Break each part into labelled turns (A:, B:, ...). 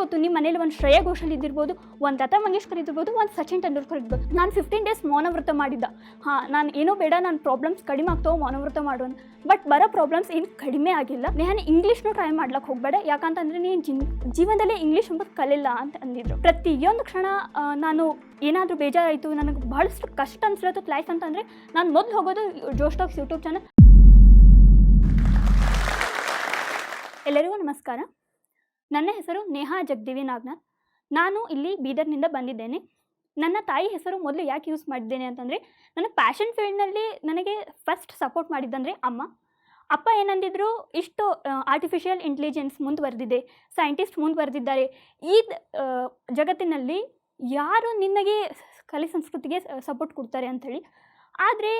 A: ಗೊತ್ತು ನಿಮ್ಮ ಮನೇಲಿ ಒಂದು ಶ್ರೇಯಾ ಘೋಷಲ್ ಇದ್ದಿರ್ಬೋದು, ಒಂದು ಲತಾ ಮಂಗೇಶ್ಕರ್ ಇದ್ದಿರ್ಬೋದು, ಒಂದು ಸಚಿನ್ ತೆಂಡೂಲ್ಕರ್ ಇರ್ಬೋದು ನಾನು ಫಿಫ್ಟೀನ್ ಡೇಸ್ ಮೌನವ್ರತ ಮಾಡಿದ್ದ. ಹಾಂ, ನಾನು ಏನೋ ಬೇಡ ನನ್ನ ಪ್ರಾಬ್ಲಮ್ಸ್ ಕಡಿಮೆ ಆಗ್ತಾವೆ ಮೌನವ್ರತ ಮಾಡೋಣ ಬಟ್ ಬರೋ ಪ್ರಾಬ್ಲಮ್ಸ್ ಏನು ಕಡಿಮೆ ಆಗಿಲ್ಲ. ನಾನು ಇಂಗ್ಲೀಷ್ನೂ ಟ್ರೈ ಮಾಡ್ಲಿಕ್ಕೆ ಹೋಗಬೇಡ. ಯಾಕಂತಂದ್ರೆ ನೀನು ಜೀವನದಲ್ಲೇ ಇಂಗ್ಲೀಷ್ ಎಂಬುದು ಕಲಿಲ್ಲ ಅಂತ ಅಂದಿದ್ರು. ಪ್ರತಿಯೊಂದು ಕ್ಷಣ ನಾನು ಏನಾದರೂ ಬೇಜಾರಾಯಿತು, ನನಗೆ ಬಹಳಷ್ಟು ಕಷ್ಟ ಅನ್ಸ್ಲತ್ತು ಲೈಫ್ ಅಂತಂದರೆ ನಾನು ಮೊದಲು ಹೋಗೋದು ಜೋಸ್ಟಾಕ್ಸ್ ಯೂಟ್ಯೂಬ್ ಚಾನಲ್ ಎಲ್ಲರಿಗೂ ನಮಸ್ಕಾರ. ನನ್ನ ಹೆಸರು ನೇಹಾ ಜಗದೀವಿ ನಾಗ್ನಾಥ್. ನಾನು ಇಲ್ಲಿ ಬೀದರ್ನಿಂದ ಬಂದಿದ್ದೇನೆ. ನನ್ನ ತಾಯಿ ಹೆಸರು ಮೊದಲು ಯಾಕೆ ಯೂಸ್ ಮಾಡಿದ್ದೇನೆ ಅಂತಂದರೆ, ನನ್ನ ಪ್ಯಾಷನ್ ಫೀಲ್ಡ್ನಲ್ಲಿ ನನಗೆ ಫಸ್ಟ್ ಸಪೋರ್ಟ್ ಮಾಡಿದ್ದಂದರೆ ಅಮ್ಮ. ಅಪ್ಪ ಏನಂದಿದ್ರು, ಇಷ್ಟು ಆರ್ಟಿಫಿಷಿಯಲ್ ಇಂಟೆಲಿಜೆನ್ಸ್ ಮುಂದುವರೆದಿದೆ ಸೈಂಟಿಸ್ಟ್ ಮುಂದುವರೆದಿದ್ದಾರೆ. ಈ ಜಗತ್ತಿನಲ್ಲಿ ಯಾರು ನಿನಗೆ ಕಲೆ ಸಂಸ್ಕೃತಿಗೆ ಸಪೋರ್ಟ್ ಕೊಡ್ತಾರೆ ಅಂಥೇಳಿ. ಆದರೆ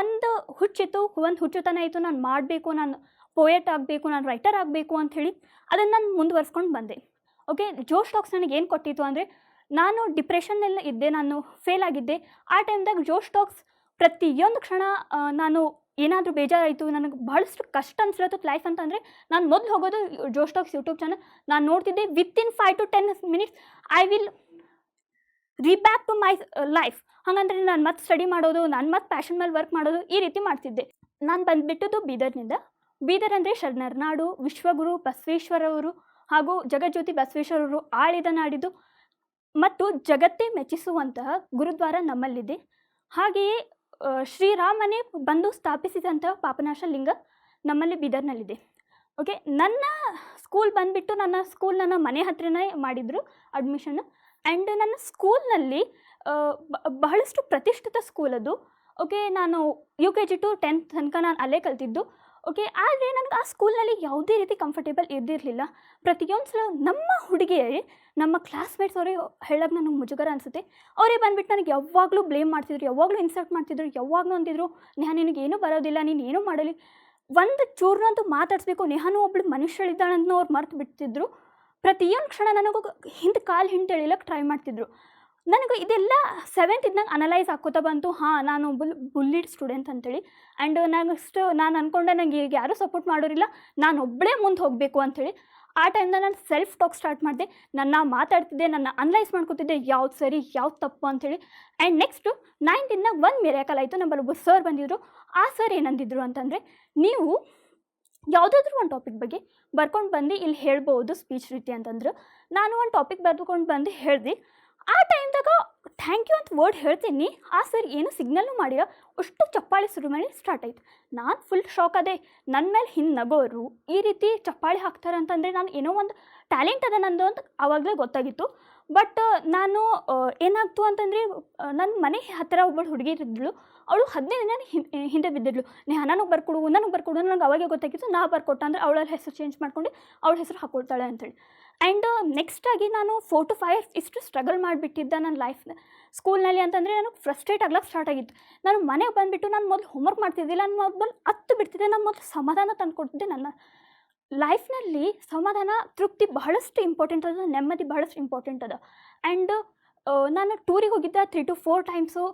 A: ಒಂದು ಹುಚ್ಚಿತ್ತು ಒಂದು ಹುಚ್ಚುತನ ಇತ್ತು, ನಾನು ಮಾಡಬೇಕು ನಾನು ಪೋಯೆಟ್ ಆಗಬೇಕು, ನಾನು ರೈಟರ್ ಆಗಬೇಕು ಅಂತ ಹೇಳಿ ಅದನ್ನು ನಾನು ಮುಂದುವರ್ಸ್ಕೊಂಡು ಬಂದೆ. ಓಕೆ ಜೋಶ್ ಸ್ಟಾಕ್ಸ್ ನನಗೆ ಏನು ಕೊಟ್ಟಿತ್ತು ಅಂದರೆ, ನಾನು ಡಿಪ್ರೆಷನ್ನೆಲ್ಲ ಇದ್ದೆ, ನಾನು ಫೇಲ್ ಆಗಿದ್ದೆ. ಆ ಟೈಮ್ದಾಗ ಜೋಶ್ ಸ್ಟಾಕ್ಸ್ ಪ್ರತಿಯೊಂದು ಕ್ಷಣ ನಾನು ಏನಾದರೂ ಬೇಜಾರಾಯಿತು, ನನಗೆ ಬಹಳಷ್ಟು ಕಷ್ಟ ಅನ್ಸ್ಲತ್ತು ಲೈಫ್ ಅಂತಂದರೆ ನಾನು ಮೊದಲು ಹೋಗೋದು ಜೋ ಸ್ಟಾಕ್ಸ್ ಯೂಟ್ಯೂಬ್ ಚಾನಲ್ ನಾನು ನೋಡ್ತಿದ್ದೆ within five to ten minutes I will reback to my life ಹಾಗಂದ್ರೆ ನಾನು ಮತ್ತೆ ಸ್ಟಡಿ ಮಾಡೋದು, ನಾನು ಮತ್ತೆ ಪ್ಯಾಷನ್ ಮೇಲೆ ವರ್ಕ್ ಮಾಡೋದು ಈ ರೀತಿ ಮಾಡ್ತಿದ್ದೆ. ನಾನು ಬಂದುಬಿಟ್ಟದ್ದು ಬೀದರ್ನಿಂದ. ಬೀದರ್ ಅಂದರೆ ಶರಣರ ನಾಡು, ವಿಶ್ವಗುರು ಬಸವೇಶ್ವರವರು ಹಾಗೂ ಜಗಜ್ಯೋತಿ ಬಸವೇಶ್ವರರು ಆಳಿದ ನಾಡಿದು ಮತ್ತು ಜಗತ್ತೇ ಮೆಚ್ಚಿಸುವಂತಹ ಗುರುದ್ವಾರ ನಮ್ಮಲ್ಲಿದೆ. ಹಾಗೆಯೇ ಶ್ರೀರಾಮನೇ ಬಂದು ಸ್ಥಾಪಿಸಿದಂತಹ ಪಾಪನಾಶ ಲಿಂಗ ನಮ್ಮಲ್ಲಿ ಬೀದರ್ನಲ್ಲಿದೆ. ಓಕೆ, ನನ್ನ ಸ್ಕೂಲ್ ಬಂದುಬಿಟ್ಟು ನನ್ನ ಸ್ಕೂಲ್ ನನ್ನ ಮನೆ ಹತ್ರನೇ ಮಾಡಿದರು ಅಡ್ಮಿಷನ್. ಆ್ಯಂಡ್ ನನ್ನ ಸ್ಕೂಲ್ನಲ್ಲಿ ಬಹಳಷ್ಟು ಪ್ರತಿಷ್ಠಿತ ಸ್ಕೂಲ್ ಅದು. ಓಕೆ, ನಾನು U K G to tenth ತನಕ ನಾನು ಅಲ್ಲೇ ಕಲ್ತಿದ್ದು. ಓಕೆ ಆದರೆ ನನಗೆ ಆ ಸ್ಕೂಲ್ನಲ್ಲಿ ಯಾವುದೇ ರೀತಿ ಕಂಫರ್ಟೇಬಲ್ ಇದ್ದಿರಲಿಲ್ಲ ಪ್ರತಿಯೊಂದು ಸಲ ನಮ್ಮ ಹುಡುಗಿಯರೇ, ನಮ್ಮ ಕ್ಲಾಸ್ಮೇಟ್ಸ್ ಅವರೇ ಹೇಳೋದು ನನಗೆ ಮುಜುಗರ ಅನಿಸುತ್ತೆ. ಅವರೇ ಬಂದ್ಬಿಟ್ಟು ನನಗೆ ಯಾವಾಗಲೂ ಬ್ಲೇಮ್ ಮಾಡ್ತಿದ್ರು, ಯಾವಾಗಲೂ ಇನ್ಸಲ್ಟ್ ಮಾಡ್ತಿದ್ರು, ಯಾವಾಗಲೂ ಅಂತಿದ್ರು ನಾನು ನಿನಗೇನು ಬರೋದಿಲ್ಲ, ನೀನು ಏನೂ ಮಾಡಲಿ. ಒಂದು ಚೂರ್ನಂತೂ ಮಾತಾಡಿಸ್ಬೇಕು, ನೇಹಾನು ಒಬ್ಳು ಮನುಷ್ಯಳಿದ್ದಾಳಂತ ಅವ್ರು ಮರ್ತು ಬಿಡ್ತಿದ್ರು. ಪ್ರತಿಯೊಂದು ಕ್ಷಣ ನನಗೂ ಹಿಂದೆ ಕಾಲು ಹಿಂದೆ ಎಳಿಲಕ್ಕೆ ಟ್ರೈ ಮಾಡ್ತಿದ್ರು. ನನಗೆ ಇದೆಲ್ಲ ಸೆವೆಂತ್ ಇದ್ದಾಗ ಅನಲೈಸ್ ಹಾಕೋತಾ ಬಂತು. ಹಾಂ, ನಾನು ಬುಲ್ ಬುಲ್ಲಿಡ್ ಸ್ಟೂಡೆಂಟ್ ಅಂತೇಳಿ. ಆ್ಯಂಡ್ ನೆಕ್ಸ್ಟ್ ನಾನು ಅಂದ್ಕೊಂಡೆ ನನಗೆ ಈಗ ಯಾರೂ ಸಪೋರ್ಟ್ ಮಾಡೋರಿಲ್ಲ. ನಾನು ಒಬ್ಬಳೇ ಮುಂದೆ ಹೋಗಬೇಕು ಅಂಥೇಳಿ ಆ ಟೈಮ್ದ ನಾನು ಸೆಲ್ಫ್ ಟಾಕ್ ಸ್ಟಾರ್ಟ್ ಮಾಡಿದೆ. ನನ್ನ ಮಾತಾಡ್ತಿದ್ದೆ, ನನ್ನ ಅನಲೈಸ್ ಮಾಡ್ಕೊತಿದ್ದೆ. ಯಾವ್ದು ಸರಿ, ಯಾವ್ದು ತಪ್ಪು ಅಂಥೇಳಿ ಆ್ಯಂಡ್ ನೆಕ್ಸ್ಟು ನೈನ್ತಿಂದಾಗ ಒಂದು ಮೆರಾಕಲ್ ಆಯಿತು. ನಮ್ಮಲ್ಲಿ ಒಬ್ಬ ಸರ್ ಬಂದಿದ್ರು. ಆ ಸರ್ ಏನಂದಿದ್ರು ಅಂತಂದರೆ, ನೀವು ಯಾವುದಾದ್ರೂ ಒಂದು ಟಾಪಿಕ್ ಬಗ್ಗೆ ಬರ್ಕೊಂಡು ಬಂದು ಇಲ್ಲಿ ಹೇಳ್ಬೋದು ಸ್ಪೀಚ್ ರೀತಿ ಅಂತಂದ್ರೆ. ನಾನು ಒಂದು ಟಾಪಿಕ್ ಬರ್ಕೊಂಡು ಬಂದು ಹೇಳ್ದೆ. ಆ ಟೈಮ್ದಾಗ ಥ್ಯಾಂಕ್ ಯು ಅಂತ ವರ್ಡ್ ಹೇಳ್ತೀನಿ. ಆ ಸರ್ ಏನು ಸಿಗ್ನಲ್ಲು ಮಾಡಿಲ್ಲ. ಅಷ್ಟು ಚಪ್ಪಾಳಿ ಶುರು ಮಾಡಿ ಸ್ಟಾರ್ಟ್ ಆಯ್ತು. ನಾನು ಫುಲ್ ಶಾಕ್ ಅದೇ ನನ್ನ ಮೇಲೆ ಹಿಂದೆ ನಗೋರು ಈ ರೀತಿ ಚಪ್ಪಾಳಿ ಹಾಕ್ತಾರೆ ಅಂತಂದರೆ ನಾನು ಏನೋ ಒಂದು ಟ್ಯಾಲೆಂಟ್ ಅದ ನಂದು ಅಂತ ಆವಾಗಲೇ ಗೊತ್ತಾಗಿತ್ತು. ಬಟ್ ನಾನು ಏನಾಗ್ತು ಅಂತಂದರೆ ನನ್ನ ಮನೆ ಹತ್ತಿರ ಒಬ್ಬಳು ಹುಡುಗಿ ಇದ್ದಳು ಅವಳು ಹದಿನೈದು ದಿನ ಹಿಂದೆ ಬಿದ್ದಿದ್ಳು. ನೇಹ ನನಗೆ ಬರ್ಕೊಡು ನನಗೆ ಬರ್ಕೊಡು, ನನಗೆ ಅವಾಗೇ ಗೊತ್ತಾಗಿತ್ತು. ನಾ ಬರ್ಕೊಟ್ಟ ಅಂದರೆ ಅವಳ ಹೆಸರು ಚೇಂಜ್ ಮಾಡ್ಕೊಂಡು ಅವಳ ಹೆಸರು ಹಾಕೊಳ್ತಾಳೆ ಅಂತೇಳಿ. ಆ್ಯಂಡ್ ನೆಕ್ಸ್ಟ್ ಆಗಿ ನಾನು ಫೋರ್ ಟು ಫೈವ್ ಇಷ್ಟು ಸ್ಟ್ರಗಲ್ ಮಾಡಿಬಿಟ್ಟಿದ್ದೆ ನನ್ನ ಲೈಫ್ ಸ್ಕೂಲ್ನಲ್ಲಿ ಅಂತಂದರೆ ನನಗೆ ಫ್ರಸ್ಟ್ರೇಟ್ ಆಗ್ಲಕ್ಕೆ ಸ್ಟಾರ್ಟ್ ಆಗಿತ್ತು ನಾನು ಮನೆಗೆ ಬಂದುಬಿಟ್ಟು ನಾನು ಮೊದಲು ಹೋಮ್ವರ್ಕ್ ಮಾಡ್ತಿದ್ದಿಲ್ಲ ನಾನು ಮೊದಲು ಹತ್ತು ಬಿಡ್ತಿದ್ದೆ, ನಾನು ಮೊದಲು ಸಮಾಧಾನ ತಂದುಕೊಡ್ತಿದ್ದೆ ನನ್ನ. ಲೈಫ್ನಲ್ಲಿ ಸಮಾಧಾನ, ತೃಪ್ತಿ ಬಹಳಷ್ಟು ಇಂಪಾರ್ಟೆಂಟ್ ಅದ, ನೆಮ್ಮದಿ ಬಹಳಷ್ಟು ಇಂಪಾರ್ಟೆಂಟ್ ಅದ. ಆ್ಯಂಡ್ ನಾನು ಟೂರಿಗೆ ಹೋಗಿದ್ದೆ ತ್ರೀ ಟು ಫೋರ್ ಟೈಮ್ಸು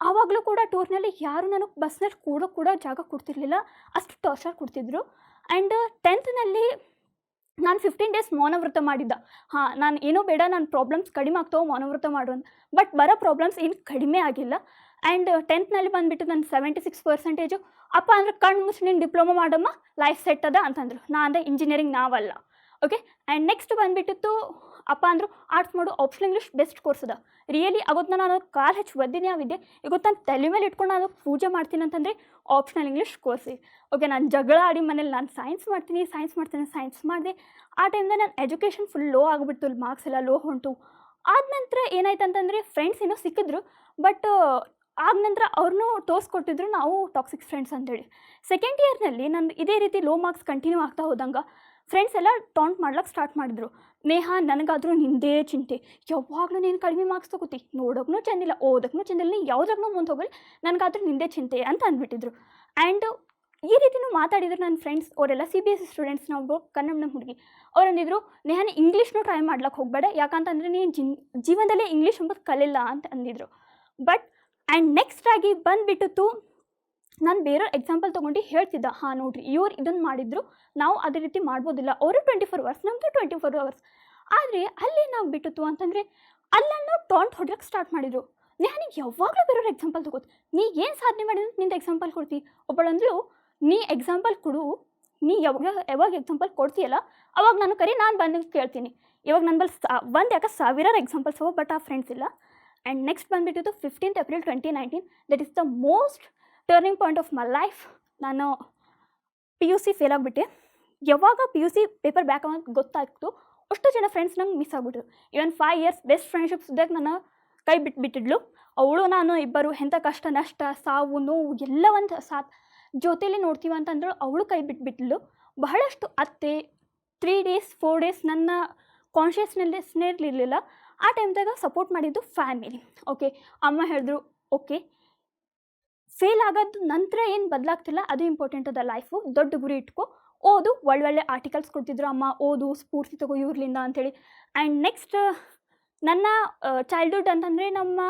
A: ಆವಾಗಲೂ ಕೂಡ ಟೂರ್ನಲ್ಲಿ ಯಾರು ನನಗೆ ಬಸ್ನಲ್ಲಿ ಕೂಡೋ ಕೂಡ ಜಾಗ ಕೊಡ್ತಿರ್ಲಿಲ್ಲ, ಅಷ್ಟು ಟಾರ್ಚರ್ ಕೊಡ್ತಿದ್ರು. ಆ್ಯಂಡ್ ಟೆಂತ್ನಲ್ಲಿ ನಾನು ಫಿಫ್ಟೀನ್ ಡೇಸ್ ಮೌನವ್ರತ ಮಾಡಿದ್ದ. ಹಾಂ, ನಾನು ಏನೂ ಬೇಡ ನನ್ನ ಪ್ರಾಬ್ಲಮ್ಸ್ ಕಡಿಮೆ ಆಗ್ತಾವೆ ಮೌನವ್ರತ ಮಾಡೋಣ ಬಟ್ ಬರೋ ಪ್ರಾಬ್ಲಮ್ಸ್ ಏನು ಕಡಿಮೆ ಆಗಿಲ್ಲ. ಆ್ಯಂಡ್ ಟೆಂತ್ನಲ್ಲಿ ಬಂದುಬಿಟ್ಟು ನನ್ನ ಸೆವೆಂಟಿ ಸಿಕ್ಸ್ ಪರ್ಸೆಂಟೇಜು ಅಪ್ಪ, ಅಂದ್ರೆ ಕಣ್ಣು ಮುಚ್ಚಿ ನೀನು ಡಿಪ್ಲೊಮಾ ಮಾಡಮ್ಮ ಲೈಫ್ ಸೆಟ್ ಅದ ಅಂತಂದ್ರು. ನಾ ಅಂದೆ ಇಂಜಿನಿಯರಿಂಗ್ ನಾವಲ್ಲ. ಓಕೆ ಆ್ಯಂಡ್ ನೆಕ್ಸ್ಟ್ ಬಂದುಬಿಟ್ಟಿತ್ತು ಅಪ್ಪ ಅಂದರು, ಆರ್ಟ್ಸ್ ಮಾಡು, ಆಪ್ಷನಲ್ ಇಂಗ್ಲೀಷ್ ಬೆಸ್ಟ್ ಕೋರ್ಸ್ ಅದ. ರಿಯಲಿ? ಅವತ್ತು ನಾನು ಕಾಲು ಹೆಚ್ಚು ಒದ್ದಿನಿ ಯಾವಿದ್ದೆ ಇವತ್ತು ನಾನು ತಲೆ ಮೇಲೆ ಇಟ್ಕೊಂಡು ನಾನು ಪೂಜೆ ಮಾಡ್ತೀನಿ ಅಂತಂದರೆ ಆಪ್ಷನಲ್ ಇಂಗ್ಲೀಷ್ ಕೋರ್ಸ್ ಓಕೆ, ನಾನು ಜಗಳ ಆಡಿ ಮನೇಲಿ ನಾನು ಸೈನ್ಸ್ ಮಾಡ್ತೀನಿ ಸೈನ್ಸ್ ಮಾಡ್ತೀನಿ, ಸೈನ್ಸ್ ಮಾಡಿದೆ. ಆ ಟೈಮ್ದಾಗ ನಾನು ಎಜುಕೇಷನ್ ಫುಲ್ ಲೋ ಆಗಿಬಿಡ್ತು ಮಾರ್ಕ್ಸ್ ಎಲ್ಲ ಲೋ ಹೊಂಟು. ಆದ ನಂತರ ಏನಾಯ್ತು ಅಂತಂದರೆ ಫ್ರೆಂಡ್ಸ್ ಏನೋ ಸಿಕ್ಕಿದ್ರು ಬಟ್ ಆದ ನಂತರ ಅವ್ರನ್ನೂ ತೋರಿಸ್ಕೊಟ್ಟಿದ್ರು ನಾವು ಟಾಕ್ಸಿಕ್ ಫ್ರೆಂಡ್ಸ್ ಅಂತೇಳಿ. ಸೆಕೆಂಡ್ ಇಯರ್ನಲ್ಲಿ ನಂದು ಇದೇ ರೀತಿ ಲೋ ಮಾರ್ಕ್ಸ್ ಕಂಟಿನ್ಯೂ ಆಗ್ತಾ ಹೋದಂಗೆ. ಫ್ರೆಂಡ್ಸ್ ಎಲ್ಲ ಟಾಂಟ್ ಮಾಡ್ಲಕ್ಕೆ ಸ್ಟಾರ್ಟ್ ಮಾಡಿದ್ರು. ನೇಹ, ನನಗಾದರೂ ನಿಂದೇ ಚಿಂತೆ. ಯಾವಾಗಲೂ ನೀನು ಕಡಿಮೆ ಮಾರ್ಕ್ಸ್ ತಗೋತಿ. ನೋಡೋಕ್ಕೂ ಚೆಂದಿಲ್ಲ ಓದೋಕ್ಕೂ ಚೆಂದಿಲ್ಲ ನೀನು ಯಾವುದ್ರಾಗೂ ಮುಂದೆ ಹೋಗಲಿ ನನಗಾದ್ರೂ ನಿಂದೇ ಚಿಂತೆ ಅಂತ ಅಂದ್ಬಿಟ್ಟಿದ್ರು. ಆ್ಯಂಡ್ ಈ ರೀತಿನೂ ಮಾತಾಡಿದ್ರು ನನ್ನ ಫ್ರೆಂಡ್ಸ್ ಅವರೆಲ್ಲ C B S C students ನಾವು ಕನ್ನಡ ಹುಡುಗಿ. ಅವ್ರು ಅಂದಿದ್ರು ನೇಹಾನ ಇಂಗ್ಲೀಷ್ನೂ ಟ್ರೈ ಮಾಡ್ಲಿಕ್ಕೆ ಹೋಗಬೇಡ. ಯಾಕಂತಂದರೆ ನೀನು ಜಿನ್, ಜೀವನದಲ್ಲೇ ಇಂಗ್ಲೀಷ್ ಎಂಬುದು ಕಲಿಲ್ಲ ಅಂತ ಅಂದಿದ್ರು. ಬಟ್ ಆ್ಯಂಡ್ ನೆಕ್ಸ್ಟ್ ಆಗಿ ಬಂದುಬಿಟ್ಟಿತ್ತು ನಾನು ಬೇರೆ ಎಕ್ಸಾಂಪಲ್ ತೊಗೊಂಡು ಹೇಳ್ತಿದ್ದ, ಹಾಂ ನೋಡಿರಿ ಇವ್ರು ಇದನ್ನು ಮಾಡಿದ್ರು, ನಾವು ಅದೇ ರೀತಿ ಮಾಡ್ಬೋದಿಲ್ಲ. ಅವರು ಟ್ವೆಂಟಿ ಫೋರ್ ಅವರ್ಸ್ ನಮ್ಮದು ಟ್ವೆಂಟಿ ಫೋರ್ ಅವರ್ಸ್ ಆದರೆ ಅಲ್ಲಿ ನಾವು ಬಿಟ್ಟಿತ್ತು ಅಂತಂದರೆ, ಅಲ್ಲನ್ನು ಟಾಂಟ್ ಹೊಡ್ಲಿಕ್ಕೆ ಸ್ಟಾರ್ಟ್ ಮಾಡಿದರು. ನಾನು ಯಾವಾಗಲೂ ಬೇರೆಯವ್ರ ಎಕ್ಸಾಂಪಲ್ ತಗೋತು. ನೀ ಏನು ಸಾಧನೆ ಮಾಡಿದ್ರು ನಿಂದ ಎಕ್ಸಾಂಪಲ್ ಕೊಡ್ತಿ. ಒಬ್ಬಳಂದ್ರು ನೀ ಎಕ್ಸಾಂಪಲ್ ಕೊಡು. ನೀ ಯಾವಾಗ ಯಾವಾಗ ಎಕ್ಸಾಂಪಲ್ ಕೊಡ್ತೀಯಲ್ಲ, ಅವಾಗ ನಾನು ಕರಿ, ನಾನು ಬಂದು ಕೇಳ್ತೀನಿ. ಇವಾಗ ನನ್ನ ಬಳಿ ಸಾ, ಒಂದು ಯಾಕೆ ಸಾವಿರಾರು ಎಕ್ಸಾಂಪಲ್ಸ್ ಅವ ಬಟ್ ಆ ಫ್ರೆಂಡ್ಸ್ ಇಲ್ಲ. And next ಬಂದುಬಿಟ್ಟಿದ್ದು fifteenth April twenty nineteen that is the most turning point of my life ನಾನು ಪಿ ಯು ಸಿ ಫೇಲ್ ಆಗಿಬಿಟ್ಟೆ. ಯಾವಾಗ P U C paper back ಅಂತ ಗೊತ್ತಾಯಿತು, ಅಷ್ಟು ಜನ ಫ್ರೆಂಡ್ಸ್ ನಂಗೆ miss ಆಗಿಬಿಟ್ರು. Even five years best friendships ಇದ್ದಾಗ ನನ್ನ ಕೈ ಬಿಟ್ಬಿಟ್ಟಿದ್ಳು ಅವಳು, ನಾನು, ಇಬ್ಬರು ಎಂಥ ಕಷ್ಟ, ನಷ್ಟ, ಸಾವು, ನೋವು ಎಲ್ಲ ಒಂದು ಸಾತ್ ಜೊತೆಯಲ್ಲಿ ನೋಡ್ತೀವಿ ಅಂತಂದ್ರೆ ಅವಳು ಕೈ ಬಿಟ್ಬಿಟ್ಲು ಬಹಳಷ್ಟು ಅತ್ತೆ ತ್ರೀ ಡೇಸ್ ಫೋರ್ ಡೇಸ್ ನನ್ನ ಕಾನ್ಷಿಯಸ್ನೆಸ್ನೇ ಇರಲಿಲ್ಲ ಆ ಟೈಮ್ದಾಗ ಸಪೋರ್ಟ್ ಮಾಡಿದ್ದು ಫ್ಯಾಮಿಲಿ ಓಕೆ ಅಮ್ಮ ಹೇಳಿದ್ರು ಓಕೆ ಫೇಲ್ ಆಗೋದು ನಂತರ ಏನು ಬದಲಾಗ್ತಿಲ್ಲ, ಅದು ಇಂಪಾರ್ಟೆಂಟ್ ಅದ ಲೈಫು ದೊಡ್ಡ ಗುರಿ ಇಟ್ಕೊ, ಓದು ಒಳ್ಳೊಳ್ಳೆ ಆರ್ಟಿಕಲ್ಸ್ ಕೊಡ್ತಿದ್ರು ಅಮ್ಮ, ಓದು, ಸ್ಫೂರ್ತಿ ತಗೋ ಇವ್ರಲಿಂದ ಅಂಥೇಳಿ ಆ್ಯಂಡ್ ನೆಕ್ಸ್ಟ್ ನನ್ನ ಚೈಲ್ಡ್ಹುಡ್ ಅಂತಂದರೆ ನಮ್ಮ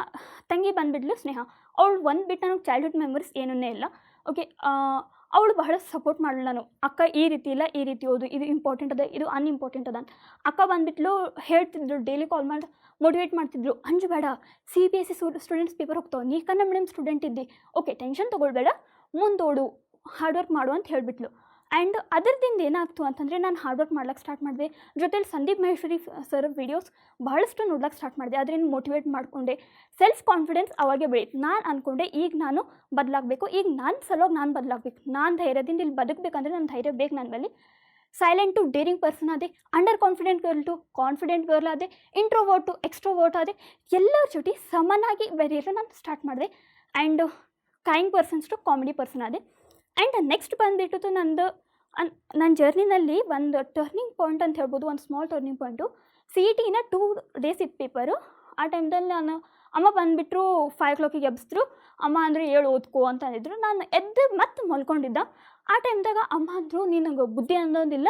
A: ತಂಗಿ ಬಂದುಬಿಡ್ಲು ಸ್ನೇಹ. ಅವಳು ಒಂದು ಬಿಟ್ಟು ನನಗೆ ಚೈಲ್ಡ್ಹುಡ್ ಮೆಮೊರೀಸ್ ಏನೂ ಇಲ್ಲ. ಓಕೆ ಅವಳು ಬಹಳ ಸಪೋರ್ಟ್ ಮಾಡಲು ನಾನು. ಅಕ್ಕ ಈ ರೀತಿ ಇಲ್ಲ, ಈ ರೀತಿ ಓದು, ಇದು ಇಂಪಾರ್ಟೆಂಟ್ ಅದ, ಇದು ಅನ್ಇಂಪಾರ್ಟೆಂಟ್ ಅದ ಅಕ್ಕ ಬಂದುಬಿಟ್ಲು ಹೇಳ್ತಿದ್ರು ಡೈಲಿ ಕಾಲ್ ಮಾಡಿ ಮೋಟಿವೇಟ್ ಮಾಡ್ತಿದ್ರು ಅಂಜಬೇಡ C B S C students paper ಹೋಗ್ತಾವೆ. ನೀ ಕನ್ನಡ ಮೀಡಿಯಮ್ ಸ್ಟೂಡೆಂಟ್ ಇದ್ದಿ. ಓಕೆ ಟೆನ್ಷನ್ ತೊಗೊಳ್ಬೇಡ, ಮುಂದೋಡು ಹಾರ್ಡ್ ವರ್ಕ್ ಮಾಡು ಅಂತ ಹೇಳಿಬಿಟ್ಲು. ಆ್ಯಂಡ್ ಅದರದಿಂದ ಏನಾಗ್ತು ಅಂತಂದರೆ ನಾನು ಹಾರ್ಡ್ ವರ್ಕ್ ಮಾಡ್ಲಿಕ್ಕೆ ಸ್ಟಾರ್ಟ್ ಮಾಡಿದೆ. ಜೊತೆಲಿ ಸಂದೀಪ್ ಮಹೇಶ್ವರಿ ಸರ್ ವೀಡಿಯೋಸ್ ಬಹಳಷ್ಟು ನೋಡ್ಲಿಕ್ಕೆ ಸ್ಟಾರ್ಟ್ ಮಾಡಿದೆ. ಅದರಿಂದ ಮೋಟಿವೇಟ್ ಮಾಡಿಕೊಂಡೆ. ಸೆಲ್ಫ್ ಕಾನ್ಫಿಡೆನ್ಸ್ ಅವಾಗೆ ಬೆಳೀತು. ನಾನು ಅಂದ್ಕೊಂಡೆ ಈಗ ನಾನು ಬದಲಾಗಬೇಕು. ಈಗ ನಾನು ಸಲೋಗಿ ನಾನು ಬದಲಾಗಬೇಕು. ನಾನು ಧೈರ್ಯದಿಂದ ಇಲ್ಲಿ ಬದುಕಬೇಕಂದ್ರೆ ನನ್ನ ಧೈರ್ಯ ಬೇಕು ನನ್ನ ಬಳಿ ಸೈಲೆಂಟ್ ಟು ಡೇರಿಂಗ್ ಪರ್ಸನ್ ಅದೇ under confident girl to confident girl ಆದೆ. ಇಂಟ್ರೋವರ್ಟ್ ಟು ಎಕ್ಸ್ಟ್ರೋವರ್ಟ್ ಆದೆ. ಎಲ್ಲರ ಜೊತೆ ಸಮನಾಗಿ ಬೆರೆಯಲು ನಾನು ಸ್ಟಾರ್ಟ್ ಮಾಡಿದೆ. And crying persons to comedy person ಆದೆ. ಆ್ಯಂಡ್ ನೆಕ್ಸ್ಟ್ ಬಂದುಬಿಟ್ಟು ನಂದು ಅನ್ ನನ್ನ ಜರ್ನಿನಲ್ಲಿ ಒಂದು ಟರ್ನಿಂಗ್ ಪಾಯಿಂಟ್ ಅಂತ ಹೇಳ್ಬೋದು, ಒಂದು small turning point C E ಟಿನ two days ಇತ್ತು ಪೇಪರು ಆ ಟೈಮ್ದಲ್ಲಿ ನಾನು, ಅಮ್ಮ ಬಂದುಬಿಟ್ರು ಫೈವ್ ಓ ಕ್ಲಾಕಿಗೆ ಎಬ್ಸಿದ್ರು. ಅಮ್ಮ ಅಂದರೆ ಏಳು ಓದ್ಕೋ ಅಂತ ಅಂದಿದ್ರು. ನಾನು ಎದ್ದು ಮತ್ತೆ ಮಲ್ಕೊಂಡಿದ್ದ. ಆ ಟೈಮ್ದಾಗ ಅಮ್ಮ ಅಂದರು, ನಿನಗೆ ಬುದ್ಧಿ ಅನ್ನೋದಿಲ್ಲ.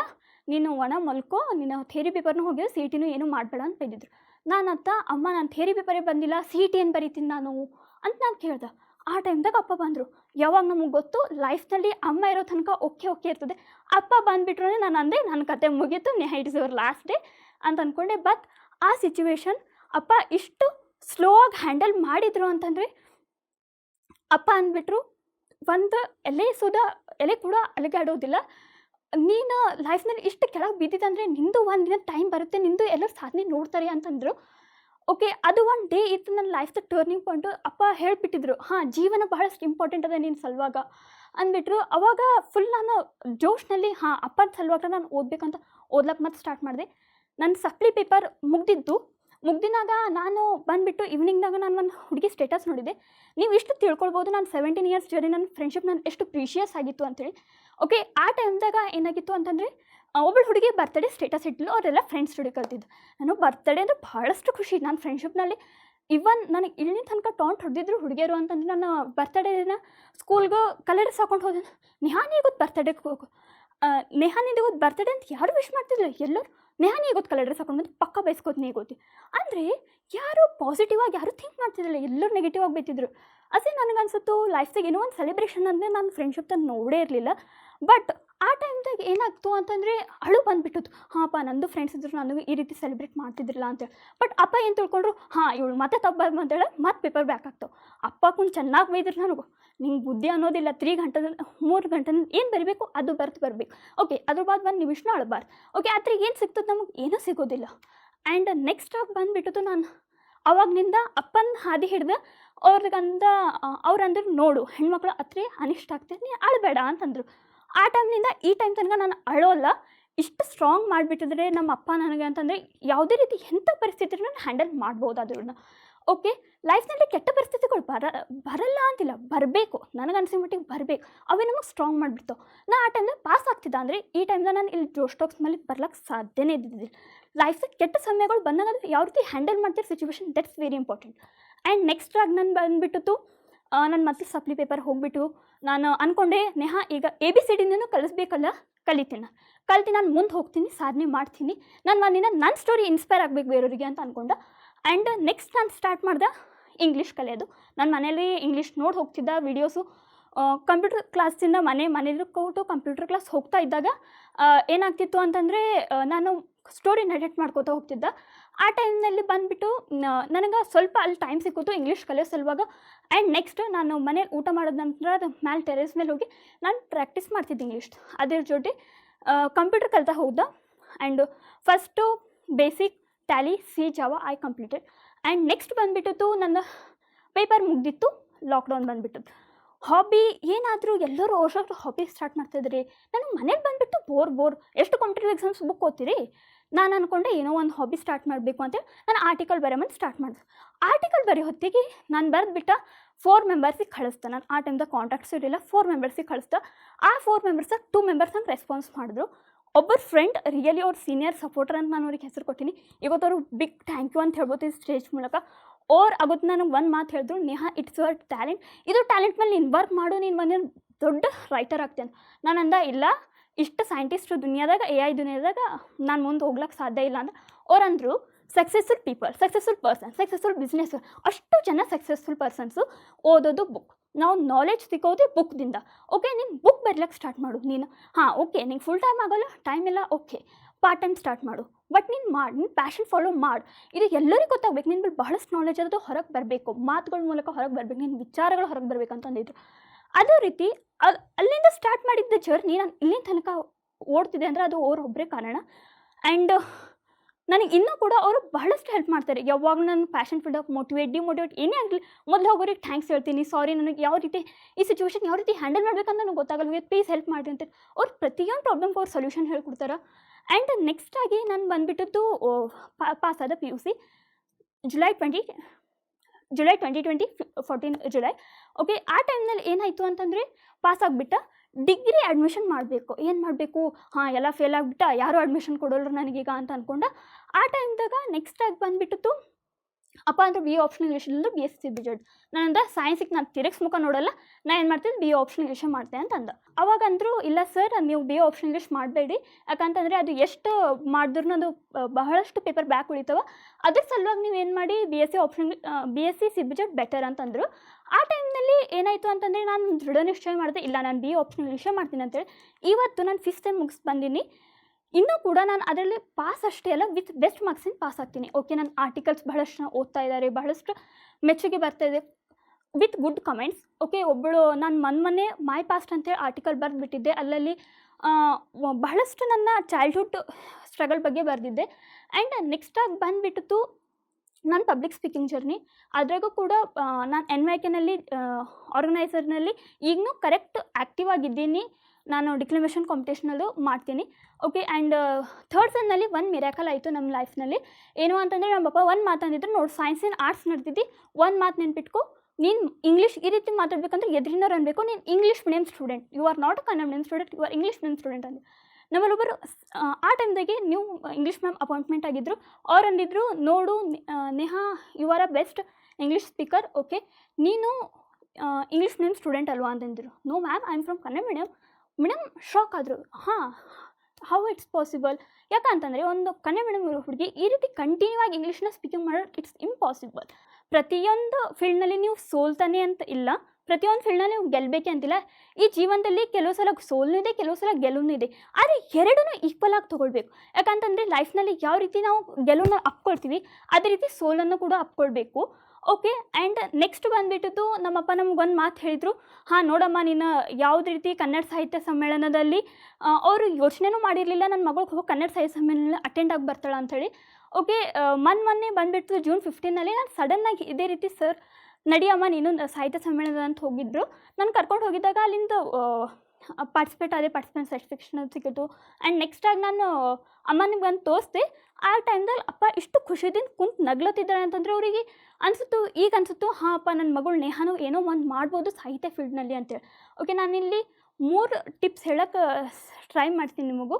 A: ನೀನು ಒಣ ಮಲ್ಕೋ. ನೀನು ಥೇರಿ ಪೇಪರ್ನು ಹೋಗಿದ್ರು ಸಿ ಇ ಟಿನೂ ಏನೂ ಮಾಡಬೇಡ ಅಂತ ಬೈದಿದ್ರು ನಾನು ಅತ್ತ ಅಮ್ಮ, ನಾನು ಥೇರಿ ಪೇಪರೇ ಬಂದಿಲ್ಲ. ಸಿ ಇ ಟಿ ಏನು ಬರೀತೀನಿ ನಾನು? ಅಂತ ನಾನು ಕೇಳ್ದೆ. ಆ ಟೈಮ್ದಾಗ ಅಪ್ಪ ಬಂದರು. ಯಾವಾಗ ನಮಗೆ ಗೊತ್ತು ಲೈಫ್ನಲ್ಲಿ ಅಮ್ಮ ಇರೋ ತನಕ ಓಕೆ ಓಕೆ ಇರ್ತದೆ. ಅಪ್ಪ ಬಂದುಬಿಟ್ರು ನಾನು ಅಂದೆ ನನ್ನ ಕತೆ ಮುಗೀತು, ನೇ it is your last day ಅಂತ ಅಂದ್ಕೊಂಡೆ ಬಟ್ ಆ ಸಿಚುವೇಶನ್ ಅಪ್ಪ ಇಷ್ಟು ಸ್ಲೋ ಆಗಿ ಹ್ಯಾಂಡಲ್ ಮಾಡಿದರು ಅಂತಂದರೆ, ಅಪ್ಪ ಅಂದ್ಬಿಟ್ರು, ಒಂದು ಎಲೆ ಸುದ, ಎಲೆ ಕೂಡ ಅಲಗಾಡೋದಿಲ್ಲ ನೀನು ಲೈಫ್ನಲ್ಲಿ ಇಷ್ಟು ಕೆಳಗೆ ಬಿದ್ದಿದ್ದಂದರೆ ನಿಂದು ಒಂದು ದಿನ ಟೈಮ್ ಬರುತ್ತೆ, ನಿಂದು ಎಲ್ಲರೂ ಸಾಧನೆ ನೋಡ್ತಾರೆ ಅಂತಂದರು ಓಕೆ ಅದು ಒನ್ ಡೇ ಇತ್ತು ನನ್ನ ಲೈಫ್ದ ಟರ್ನಿಂಗ್ ಪಾಯಿಂಟು ಅಪ್ಪ ಹೇಳಿಬಿಟ್ಟಿದ್ರು, ಹಾಂ, ಜೀವನ ಬಹಳಷ್ಟು ಇಂಪಾರ್ಟೆಂಟ್ ಅದ ನಿನ್ನ ಸಲುವಾಗ. ಅಂದ್ಬಿಟ್ರು, ಅವಾಗ ಫುಲ್ ನಾನು ಜೋಶ್ನಲ್ಲಿ, ಹಾಂ, ಅಪ್ಪನ ಸಲುವಾಗ ನಾನು ಓದಬೇಕಂತ ಓದ್ಲಕ್ಕೆ ಮತ್ತೆ ಸ್ಟಾರ್ಟ್ ಮಾಡಿದೆ. ನನ್ನ ಸಪ್ಲಿ ಪೇಪರ್ ಮುಗ್ದಿದ್ದು. ಮುಗ್ದಿನಾಗ ನಾನು ಬಂದುಬಿಟ್ಟು ಈವ್ನಿಂಗ್ನಾಗ ನಾನು ಒಂದು ಹುಡುಗಿ ಸ್ಟೇಟಸ್ ನೋಡಿದೆ. ನೀವು ಇಷ್ಟು ತಿಳ್ಕೊಳ್ಬೋದು, ನಾನು ಸೆವೆಂಟೀನ್ ಇಯರ್ಸ್ ಜರ್ನಿ ನನ್ನ ಫ್ರೆಂಡ್ಶಿಪ್ ನಾನು ಎಷ್ಟು ಪ್ರೀಷಿಯಸ್ ಆಗಿತ್ತು ಅಂತೇಳಿ. ಓಕೆ ಆ ಟೈಮ್ದಾಗ ಏನಾಗಿತ್ತು ಅಂತಂದರೆ ಒಬ್ಬಳು ಹುಡುಗಿ ಬರ್ತಡೇ ಸ್ಟೇಟಸ್ ಇಟ್ಲು, ಅವರೆಲ್ಲ ಫ್ರೆಂಡ್ಸ್ ಜೋಡಿ ಕಲ್ತಿದ್ದು ನಾನು ಬರ್ತಡೇ ಅಂದರೆ ಭಾಳಷ್ಟು ಖುಷಿ. ನಾನು ಫ್ರೆಂಡ್ಶಿಪ್ನಲ್ಲಿ ಇವನ್ ನನಗೆ ಇಳಿನ ತನಕ ಟಾಂಟ್ ಹೊಡೆದಿದ್ರು ಹುಡುಗಿಯರು ಅಂತಂದ್ರೆ ನಾನು ಬರ್ತಡೇ ದಿನ ಸ್ಕೂಲ್ಗೆ ಕಲರ್ಸ್ ಹಾಕೊಂಡು ಹೋದೆ. ನಿಹಾನಿ ಗೊತ್ತು ಬರ್ತಡೇಗೆ ಹೋಗು. ನೇಹಾನಿಂದ ಗೊತ್ತು ಬರ್ತಡೇ ಅಂತ ಯಾರು ವಿಶ್ ಮಾಡ್ತಿದ್ರು ಎಲ್ಲರೂ ನೇಹಾನಿ ಗೊತ್ತು ಕಲರ್ ಡ್ರೆಸ್ ಹಾಕೊಂಡು ಬಂದು ಪಕ್ಕ ಬೈಸ್ಕೋದು ನೀ ಗೊತ್ತಿ ಅಂದರೆ ಯಾರು ಪಾಸಿಟಿವ್ ಆಗಿ ಯಾರು ಥಿಂಕ್ ಮಾಡ್ತಿದ್ರಲ್ಲ ಎಲ್ಲರೂ ನೆಗೆಟಿವ್ ಆಗಿ ಬೈತಿದ್ರು. ಅದೇ ನನಗನ್ಸುತ್ತು ಲೈಫ್ದಾಗ ಏನೋ ಒಂದು ಸೆಲೆಬ್ರೇಷನ್ ಅಂದರೆ ನಾನು ಫ್ರೆಂಡ್ಶಿಪ್ ತಂದು ನೋಡೇ ಇರಲಿಲ್ಲ. ಬಟ್ ಆ ಟೈಮ್ದಾಗ ಏನಾಗ್ತು ಅಂತಂದರೆ ಅಳು ಬಂದುಬಿಟ್ಟಿತ್ತು ಹಾಂಪ್ಪ ನಂದು ಫ್ರೆಂಡ್ಸ್ ಇದ್ರು ನನಗೂ ಈ ರೀತಿ ಸೆಲೆಬ್ರೇಟ್ ಮಾಡ್ತಿದ್ರಲ್ಲ ಅಂತೇಳಿ ಬಟ್ ಅಪ್ಪ ಏನು ತಿಳ್ಕೊಂಡ್ರು? ಹಾಂ, ಇವಳು ಮತ್ತೆ ತಪ್ಪಾಗಿ ಅಂತೇಳಿ ಮತ್ತೆ ಪೇಪರ್ ಬ್ಯಾಕ್ ಆಗ್ತಾವೆ ಅಪ್ಪ ಚೆನ್ನಾಗಿ ಬೈದ್ರು ನನಗೂ. ನಿಂಗೆ ಬುದ್ಧಿ ಅನ್ನೋದಿಲ್ಲ, ತ್ರೀ ಗಂಟೆ ಮೂರು ಗಂಟೆ ಏನು ಬರಬೇಕು? ಅದು ಬರ್ತು ಬರಬೇಕು. ಓಕೆ ಅದ್ರ ಬಾದ್ ಒಂದು ನಿಮಿಷನೂ ಅಳಬಾರ್ದು ಓಕೆ ಅದ್ರಿಗೆ ಏನು ಸಿಗ್ತದೆ ನಮಗೆ? ಏನೂ ಸಿಗೋದಿಲ್ಲ. ಆ್ಯಂಡ್ ನೆಕ್ಸ್ಟ್ ಬಂದುಬಿಟ್ಟು ನಾನು. ಅವಾಗಿನಿಂದ ಅಪ್ಪನ ಹಾದಿ ಹಿಡ್ದು ಅವ್ರಿಗಂದ ಅವ್ರಂದ್ರೆ ನೋಡು, ಹೆಣ್ಮಕ್ಳು ಹತ್ರ ಅನಿಷ್ಟ ಆಗ್ತದೆ ನೀ ಅಳಬೇಡ ಅಂತಂದರು. ಆ ಟೈಮ್ನಿಂದ ಈ ಟೈಮ್ ತನಕ ನಾನು ಅಳೋಲ್ಲ. ಇಷ್ಟು ಸ್ಟ್ರಾಂಗ್ ಮಾಡಿಬಿಟ್ಟಿದ್ರೆ ನಮ್ಮ ಅಪ್ಪ ನನಗೆ ಅಂತಂದರೆ ಯಾವುದೇ ರೀತಿ ಎಂಥ ಪರಿಸ್ಥಿತಿ ನಾನು ಹ್ಯಾಂಡಲ್ ಮಾಡ್ಬೋದು ಅದನ್ನ. ಓಕೆ, ಲೈಫ್ನಲ್ಲಿ ಕೆಟ್ಟ ಪರಿಸ್ಥಿತಿಗಳು ಬರ, ಬರಲ್ಲ ಅಂತಿಲ್ಲ. ಬರಬೇಕು. ನನಗೆ ಮಟ್ಟಿಗೆ ಬರಬೇಕು. ಅವೇ ನಮಗೆ ಸ್ಟ್ರಾಂಗ್ ಮಾಡಿಬಿಡ್ತಾವೆ ನಾ ಆ ಟೈಮ್ದಾಗ ಪಾಸ್ ಆಗ್ತಿದ್ದ ಅಂದರೆ ಈ ಟೈಮ್ದಾಗ ನಾನು ಇಲ್ಲಿ ಜೋಸ್ಟಾಕ್ಸ್ ಮೇಲೆ ಬರ್ಲಿಕ್ಕೆ ಸಾಧ್ಯನೇ ಇದ್ದಿದ್ದಿಲ್ಲ. ಲೈಫ್ದಾಗ ಕೆಟ್ಟ ಸಮಯಗಳು ಬಂದಾಗ ಯಾವ ರೀತಿ ಹ್ಯಾಂಡಲ್ ಮಾಡ್ತಿರೋ situation, that's very important. And next ಆಗಿ ನಾನು ಬಂದುಬಿಟ್ಟು ನಾನು ಮತ್ತೆ ಸಪ್ಲಿ ಪೇಪರ್ ಹೋಗ್ಬಿಟ್ಟು ನಾನು ಅಂದ್ಕೊಂಡೆ ನೇಹಾ, ಈಗ ಎ ಬಿ ಸಿ ಡಿನೂ ಕಲಿಸ್ಬೇಕಲ್ಲ? ಕಲಿತೀನಿ. ಕಲಿತು, ನಾನು ಮುಂದೆ ಹೋಗ್ತೀನಿ, ಸಾಧನೆ ಮಾಡ್ತೀನಿ. ನಾನು ಒಂದಿನ ನನ್ನ ಸ್ಟೋರಿ ಇನ್ಸ್ಪೈರ್ ಆಗಬೇಕು ಬೇರೆಯವರಿಗೆ ಅಂತ ಅಂದ್ಕೊಂಡೆ ಆ್ಯಂಡ್ ನೆಕ್ಸ್ಟ್ ನಾನು ಸ್ಟಾರ್ಟ್ ಮಾಡ್ದೆ ಇಂಗ್ಲೀಷ್ ಕಲಿಯೋದು. ನಾನು ಮನೇಲಿ ಇಂಗ್ಲೀಷ್ ನೋಡಿ ಹೋಗ್ತಿದ್ದ ವೀಡಿಯೋಸು ಕಂಪ್ಯೂಟರ್ ಕ್ಲಾಸಿಂದ ಮನೆ ಮನೇಲಿ ಕೊಟ್ಟು ಕಂಪ್ಯೂಟರ್ ಕ್ಲಾಸ್ ಹೋಗ್ತಾ ಇದ್ದಾಗ ಏನಾಗ್ತಿತ್ತು ಅಂತಂದರೆ ನಾನು ಸ್ಟೋರಿ ನಡೆಕ್ಟ್ ಮಾಡ್ಕೋತಾ ಹೋಗ್ತಿದ್ದ. ಆ ಟೈಮ್ನಲ್ಲಿ ಬಂದುಬಿಟ್ಟು ನನಗೆ ಸ್ವಲ್ಪ ಅಲ್ಲಿ ಟೈಮ್ ಸಿಕ್ಕಿತು ಇಂಗ್ಲೀಷ್ ಕಲಿಯೋ ಸಲುವಾಗ. ಆ್ಯಂಡ್ ನೆಕ್ಸ್ಟ್ ನಾನು ಮನೇಲಿ ಊಟ ಮಾಡಿದ ನಂತರ ಅದು ಮ್ಯಾಲೆ ಟೆರೆಸ್ ಮೇಲೆ ಹೋಗಿ ನಾನು ಪ್ರಾಕ್ಟೀಸ್ ಮಾಡ್ತಿದ್ದೆ ಇಂಗ್ಲೀಷ್ ಅದ್ರ ಜೊತೆ ಕಂಪ್ಯೂಟರ್ ಕಲಿತಾ ಹೋದ. And first basic Tally C Java I completed and next ಬಂದುಬಿಟ್ಟಿತ್ತು ನನ್ನ ಪೇಪರ್ ಮುಗ್ದಿತ್ತು ಲಾಕ್ಡೌನ್ ಬಂದುಬಿಟ್ಟದ್ದು. ಹಾಬಿ ಏನಾದರೂ ಎಲ್ಲರೂ ವರ್ಷ ಹಾಬಿ ಸ್ಟಾರ್ಟ್ ಮಾಡ್ತಿದ್ರಿ? ನನಗೆ ಮನೇಲಿ ಬಂದುಬಿಟ್ಟು ಬೋರ್ ಬೋರ್ ಎಷ್ಟು ಕಾಂಪಿಟೇಟಿವ್ ಎಕ್ಸಾಮ್ಸ್ ಬುಕ್ ಓದ್ತೀರಿ? ನಾನು ಅಂದ್ಕೊಂಡೆ ಏನೋ ಒಂದು ಹಾಬಿ ಸ್ಟಾರ್ಟ್ ಮಾಡಬೇಕು ಅಂತೇಳಿ ನಾನು ಆರ್ಟಿಕಲ್ ಬರೆಯಮಂತ ಸ್ಟಾರ್ಟ್ ಮಾಡಿದೆ. ಆರ್ಟಿಕಲ್ ಬರೆಯೋ ಹೊತ್ತಿಗೆ ನಾನು ಬರೆದ್ಬಿಟ್ಟ ಫೋರ್ ಮೆಂಬರ್ಸಿಗೆ ಕಳಿಸ್ದೆ. ನಾನು ಆ ಟೈಮ್ದಾಗ ಕಾಂಟ್ಯಾಕ್ಟ್ಸ್ ಇರಲಿಲ್ಲ. ಫೋರ್ ಮೆಂಬರ್ಸಿಗೆ ಕಳಿಸ್ದೆ. ಆ ಫೋರ್ ಮೆಂಬರ್ಸಾಗ ಟೂ ಮೆಂಬರ್ಸ್ ನಂಗೆ ರೆಸ್ಪಾನ್ಸ್ ಮಾಡಿದ್ರು. ಒಬ್ಬರು ಫ್ರೆಂಡ್ ರಿಯಲಿ ಅವ್ರ ಸೀನಿಯರ್ ಸಪೋರ್ಟರ್ ಅಂತ ನಾನು ಅವ್ರಿಗೆ ಹೆಸರು ಕೊಟ್ಟಿನಿ. ಅವರು ಬಿಗ್ ಥ್ಯಾಂಕ್ ಯು ಅಂತ ಹೇಳ್ಬೋದು ಈ ಸ್ಟೇಜ್ ಮೂಲಕ. ಓರ್ ಆಗುತ್ತೆ ನನಗೆ ಒಂದು ಮಾತು ಹೇಳಿದ್ರು. ನೇಹಾ ಇಟ್ಸ್ ಯುವರ್ ಟ್ಯಾಲೆಂಟ್ ಇದು ಟ್ಯಾಲೆಂಟ್ ಮೇಲೆ ನೀನು ವರ್ಕ್ ಮಾಡು. ನೀನು ಒಂದೇನು ದೊಡ್ಡ ರೈಟರ್ ಆಗ್ತೇನೆ ನಾನು ಅಂದ, ಇಲ್ಲ. ಇಷ್ಟು ಸೈಂಟಿಸ್ಟ್ ದುನಿಯಾದಾಗ ಎ ಐ ದುನಿಯಾದಾಗ ನಾನು ಮುಂದೆ ಹೋಗ್ಲಿಕ್ಕೆ ಸಾಧ್ಯ ಇಲ್ಲ ಅಂದ್ರೆ ಅಂದರು successful people successful person successful business ಅಷ್ಟು ಜನ ಸಕ್ಸಸ್ಫುಲ್ ಪರ್ಸನ್ಸು ಓದೋದು ಬುಕ್ ನಾವು ನಾಲೆಜ್ ಸಿಗೋದೇ ಬುಕ್ದಿಂದ ಓಕೆ ನೀನು ಬುಕ್ ಬರೀಲಕ್ಕೆ ಸ್ಟಾರ್ಟ್ ಮಾಡು ನೀನು. ಹಾಂ ಓಕೆ ನಿಂಗೆ ಫುಲ್ ಟೈಮ್ ಆಗೋಲ್ಲ ಟೈಮ್ ಇಲ್ಲ ಓಕೆ ಪಾರ್ಟ್ ಟೈಮ್ ಸ್ಟಾರ್ಟ್ ಮಾಡು. ಬಟ್ ನೀನು ಮಾಡಿ ನಿನ್ನ ಪ್ಯಾಷನ್ ಫಾಲೋ ಮಾಡು. ಇದು ಎಲ್ಲರಿಗೂ ಗೊತ್ತಾಗಬೇಕು ನಿನ್ನ ಬಹಳಷ್ಟು ನಾಲೆಜ್ ಅದು ಹೊರಗೆ ಬರಬೇಕು. ಮಾತುಗಳ ಮೂಲಕ ಹೊರಗೆ ಬರಬೇಕು ನಿನ್ನ ವಿಚಾರಗಳು ಹೊರಗೆ ಬರಬೇಕು ಅಂತಂದಿದ್ರು ಅದೇ ರೀತಿ ಅಲ್- ಅಲ್ಲಿಂದ ಸ್ಟಾರ್ಟ್ ಮಾಡಿದ್ದ ಜರ್ನಿ ನಾನು ಇಲ್ಲಿನ ತನಕ ಓಡ್ತಿದೆ ಅಂದರೆ ಅದು ಅವರೊಬ್ಬರೇ ಕಾರಣ. ಆ್ಯಂಡ್ ನನಗೆ ಇನ್ನೂ ಕೂಡ ಅವರು ಬಹಳಷ್ಟು ಹೆಲ್ಪ್ ಮಾಡ್ತಾರೆ. ಯಾವಾಗ ನಾನು ಪ್ಯಾಷನ್ ಫೀಲ್ಡಾಗಿ ಮೋಟಿವೇಟ್ ಡಿಮೋಟಿವೇಟ್ ಏನೇ ಆಗಲಿ, ಮೊದಲು ಹೋಗೋರಿಗೆ ಥ್ಯಾಂಕ್ಸ್ ಹೇಳ್ತೀನಿ ಸಾರಿ ನನಗೆ ಯಾವ ರೀತಿ ಈ ಸಿಚುವೇಶನ್ ಯಾವ ರೀತಿ ಹ್ಯಾಂಡಲ್ ಮಾಡ್ಬೇಕಂತ ನನಗೆ ಗೊತ್ತಾಗಲ್ಲ ಪ್ಲೀಸ್ ಹೆಲ್ಪ್ ಮಾಡಿ ಅಂತ ಅವ್ರು ಪ್ರತಿಯೊಂದು ಪ್ರಾಬ್ಲಮ್ಗೆ ಅವ್ರು ಸೊಲ್ಯೂಷನ್ ಹೇಳ್ಕೊಡ್ತಾರೆ. ಆ್ಯಂಡ್ ನೆಕ್ಸ್ಟ್ ಆಗಿ ನಾನು ಬಂದುಬಿಟ್ಟಿದ್ದು ಪಾಸ್ ಆದ P U C July twenty July twenty twenty fourteen July okay ಆ ಟೈಮ್ನಲ್ಲಿ ಏನಾಯಿತು ಅಂತಂದರೆ ಪಾಸ್ ಆಗಿಬಿಟ್ಟ. ಡಿಗ್ರಿ ಅಡ್ಮಿಷನ್ ಮಾಡಬೇಕು. ಏನು ಮಾಡಬೇಕು? ಹಾಂ, ಎಲ್ಲ ಫೇಲ್ ಆಗಿಬಿಟ್ಟ. ಯಾರೂ ಅಡ್ಮಿಷನ್ ಕೊಡೋಲ್ರು ನನಗೀಗ ಅಂತ ಅಂದ್ಕೊಂಡ ಆ ಟೈಮ್ದಾಗ ನೆಕ್ಸ್ಟ್ ಆಗಿ ಬಂದುಬಿಟ್ಟಿತ್ತು ಅಪ್ಪ ಅಂದ್ರೆ ಬಿ ಆಪ್ಷನ್ ಇಂಗ್ಲೀಷ್ ಇಲ್ಲದ B S C B Z ನಾನಂದ ಸೈನ್ಸಿಗೆ ನಾನು ತಿರುಗಿಸ್ ಮುಖ ನೋಡಲ್ಲ ನಾನು ಏನು ಮಾಡ್ತೀನಿ? ಬಿ ಆಪ್ಷನ್ ಇಂಗ್ಲೀಷ್ ಮಾಡ್ತೇನೆ ಅಂತ ಅಂದ. ಅವಾಗಂದ್ರು, ಇಲ್ಲ ಸರ್ ನೀವು ಬಿ ಆಪ್ಷನ್ ಇಂಗ್ಲೀಷ್ ಮಾಡಬೇಡಿ. ಯಾಕಂತಂದರೆ ಅದು ಎಷ್ಟು ಮಾಡಿದ್ರು ಅದು ಬಹಳಷ್ಟು ಪೇಪರ್ ಬ್ಯಾಕ್ ಉಳಿತಾವ. ಅದ್ರ ಸಲುವಾಗಿ ನೀವು ಏನು ಮಾಡಿ B S C option B S C C B Z better ಅಂತಂದರು. ಆ ಟೈಮ್ನಲ್ಲಿ ಏನಾಯಿತು ಅಂತಂದರೆ ನಾನು ದೃಢ ನಿಶ್ಚಯ ಮಾಡಿದೆ, ಇಲ್ಲ ನಾನು ಬಿ ಎ ಆಪ್ಷನ್ ಇಂಗ್ಲೀಷೇ ಮಾಡ್ತೀನಿ ಅಂತೇಳಿ. ಇವತ್ತು ನಾನು ಫಿಫ್ತ್ ಟೈಮ್ ಮುಗಿಸ್ ಬಂದೀನಿ. ಇನ್ನೂ ಕೂಡ ನಾನು ಅದರಲ್ಲಿ ಪಾಸ್ ಅಷ್ಟೇ ಅಲ್ಲ ವಿತ್ ಬೆಸ್ಟ್ ಮಾರ್ಕ್ಸಿಂದ ಪಾಸ್ ಆಗ್ತೀನಿ. ಓಕೆ ನನ್ನ ಆರ್ಟಿಕಲ್ಸ್ ಬಹಳಷ್ಟು ಜನ ಓದ್ತಾ ಇದ್ದಾರೆ, ಬಹಳಷ್ಟು ಮೆಚ್ಚುಗೆ ಬರ್ತಾ ಇದೆ. ವಿತ್ ಗುಡ್ ಕಮೆಂಟ್ಸ್ ಓಕೆ ಒಬ್ಬಳು ನಾನು ಮನ್ ಮೊನ್ನೆ ಮೈ ಪಾಸ್ಟ್ ಅಂತೇಳಿ ಆರ್ಟಿಕಲ್ ಬರೆದ್ಬಿಟ್ಟಿದ್ದೆ. ಅಲ್ಲಲ್ಲಿ ಬಹಳಷ್ಟು ನನ್ನ ಚೈಲ್ಡ್ಹುಡ್ ಸ್ಟ್ರಗಲ್ ಬಗ್ಗೆ ಬರೆದಿದ್ದೆ. ಆ್ಯಂಡ್ ನೆಕ್ಸ್ಟಾಗಿ ಬಂದುಬಿಟ್ಟಿತ್ತು ನನ್ನ ಪಬ್ಲಿಕ್ ಸ್ಪೀಕಿಂಗ್ ಜರ್ನಿ ಅದ್ರಾಗೂ ಕೂಡ ನಾನು ಎನ್ ವೈ ಕೆನಲ್ಲಿ ಆರ್ಗನೈಸರ್ನಲ್ಲಿ ಈಗಲೂ ಕರೆಕ್ಟ್ ಆ್ಯಕ್ಟಿವ್ ಆಗಿದ್ದೀನಿ. ನಾನು ಡಿಕ್ಲಮೇಷನ್ ಕಾಂಪಿಟೇಷನಲ್ಲೂ ಮಾಡ್ತೀನಿ. ಓಕೆ ಆ್ಯಂಡ್ ಥರ್ಡ್ ಸೆಮ್ನಲ್ಲಿ ಒಂದು ಮಿರಾಕಲ್ ಆಯಿತು ನಮ್ಮ ಲೈಫ್ನಲ್ಲಿ ಏನು ಅಂತಂದರೆ ನಮ್ಮ ಪಪ್ಪ ಒಂದು ಮಾತಂದಿದ್ರು ನೋಡಿ ಸೈನ್ಸ್ ಆ್ಯಂಡ್ ಆರ್ಟ್ಸ್ ನಡೆದಿದ್ದು ಒಂದು ಮಾತು ನೆನ್ಪಿಟ್ಕೊ. ನೀನು ಇಂಗ್ಲೀಷ್ ಈ ರೀತಿ ಮಾತಾಡ್ಬೇಕಂದ್ರೆ ಎದ್ರಿಂದ ಅನ್ಬೇಕು. ನೀನು English medium student you are not a Kannada medium student you are English medium student ಅಂದರೆ ನಮ್ಮಲ್ಲೊಬ್ಬರು ಆ, ಆ ಟೈಮ್ದಾಗೆ ನೀವು ಇಂಗ್ಲೀಷ್ ಮ್ಯಾಮ್ ಅಪಾಯಿಂಟ್ಮೆಂಟ್ ಆಗಿದ್ದರು ಅವ್ರು ಅಂದಿದ್ರು ನೋಡು Neha you are a best English speaker okay ನೀನು ಇಂಗ್ಲೀಷ್ ಮೀಡಿಯಮ್ ಸ್ಟೂಡೆಂಟ್ ಅಲ್ವಾ ಅಂತಂದಿದ್ರು no ma'am I am from Kannada medium madam shock ಆದರು. ಹಾಂ ಹೌ ಇಟ್ಸ್ ಪಾಸಿಬಲ್ ಯಾಕಂತಂದರೆ ಒಂದು ಕನ್ನಡ ಮೇಡಮ್ ಇರೋ ಹುಡುಗಿ ಈ ರೀತಿ ಕಂಟಿನ್ಯೂ ಆಗಿ ಇಂಗ್ಲೀಷ್ನ ಸ್ಪೀಕಿಂಗ್ ಮಾಡೋದು ಇಟ್ಸ್ ಇಂಪಾಸಿಬಲ್ ಪ್ರತಿಯೊಂದು ಫೀಲ್ಡ್ನಲ್ಲಿ ನೀವು ಸೋಲ್ತಾನೆ ಅಂತ ಇಲ್ಲ. ಪ್ರತಿಯೊಂದು ಫೀಲ್ಡ್ನಲ್ಲಿ ನೀವು ಗೆಲ್ಲಬೇಕೆ ಅಂತಿಲ್ಲ. ಈ ಜೀವನದಲ್ಲಿ ಕೆಲವು ಸಲ ಸೋಲ್ನೂ ಇದೆ, ಕೆಲವು ಸಲ ಗೆಲುವು ಇದೆ. ಆದರೆ ಎರಡೂ ಈಕ್ವಲ್ ಆಗಿ ತೊಗೊಳ್ಬೇಕು. ಯಾಕಂತಂದರೆ ಲೈಫ್ನಲ್ಲಿ ಯಾವ ರೀತಿ ನಾವು ಗೆಲುವನ್ನ ಅಪ್ಕೊಳ್ತೀವಿ ಅದೇ ರೀತಿ ಸೋಲನ್ನು ಕೂಡ ಅಪ್ಕೊಳ್ಬೇಕು ಓಕೆ ಆ್ಯಂಡ್ ನೆಕ್ಸ್ಟ್ ಬಂದುಬಿಟ್ಟಿದ್ದು ನಮ್ಮಪ್ಪ ನಮಗೊಂದು ಮಾತು ಹೇಳಿದರು. ಹಾಂ, ನೋಡಮ್ಮ ನೀನು ಯಾವುದೇ ರೀತಿ ಕನ್ನಡ ಸಾಹಿತ್ಯ ಸಮ್ಮೇಳನದಲ್ಲಿ ಅವರು ಯೋಚನೆನೂ ಮಾಡಿರಲಿಲ್ಲ ನನ್ನ ಮಗಳು ಹೋಗಿ ಕನ್ನಡ ಸಾಹಿತ್ಯ ಸಮ್ಮೇಳನ ಅಟೆಂಡ್ ಆಗಿ ಬರ್ತಾಳೆ ಅಂಥೇಳಿ ಓಕೆ ಮನ್ ಮೊನ್ನೆ ಬಂದುಬಿಟ್ಟು ಜೂನ್ ಫಿಫ್ಟೀನಲ್ಲಿ ನಾನು ಸಡನ್ನಾಗಿ ಇದೇ ರೀತಿ ಸರ್ ನಡಿಯಮ್ಮ, ನೀನು ಸಾಹಿತ್ಯ ಸಮ್ಮೇಳನ ಅಂತ ಹೋಗಿದ್ರು. ನಾನು ಕರ್ಕೊಂಡು ಹೋಗಿದ್ದಾಗ ಅಲ್ಲಿಂದ ಪಾರ್ಟಿಸಿಪೇಟ್ ಆದರೆ ಪಾರ್ಟಿಸಿಪೇಟ್ ಸರ್ಟಿಫಿಕೇಷನ್ ಸಿಕ್ಕಿತು. ಆ್ಯಂಡ್ ನೆಕ್ಸ್ಟಾಗಿ ನಾನು ಅಮ್ಮನಿಗೆ ಬಂದು ತೋರಿಸ್ದೆ. ಆ ಟೈಮ್ದಲ್ಲಿ ಅಪ್ಪ ಇಷ್ಟು ಖುಷಿದಿಂದ ಕುಂತು ನಗ್ಲತ್ತಿದ್ದಾರೆ ಅಂತಂದರೆ ಅವರಿಗೆ ಅನಿಸುತ್ತು, ಈಗ ಅನಿಸುತ್ತು, ಹಾಂ ಅಪ್ಪ ನನ್ನ ಮಗಳು ನೇಹಾನು ಏನೋ ಒಂದು ಮಾಡ್ಬೋದು ಸಾಹಿತ್ಯ ಫೀಲ್ಡ್ನಲ್ಲಿ ಅಂತೇಳಿ ಓಕೆ, ನಾನಿಲ್ಲಿ ಮೂರು ಟಿಪ್ಸ್ ಹೇಳಕ್ಕೆ ಟ್ರೈ ಮಾಡ್ತೀನಿ ನಿಮಗೂ.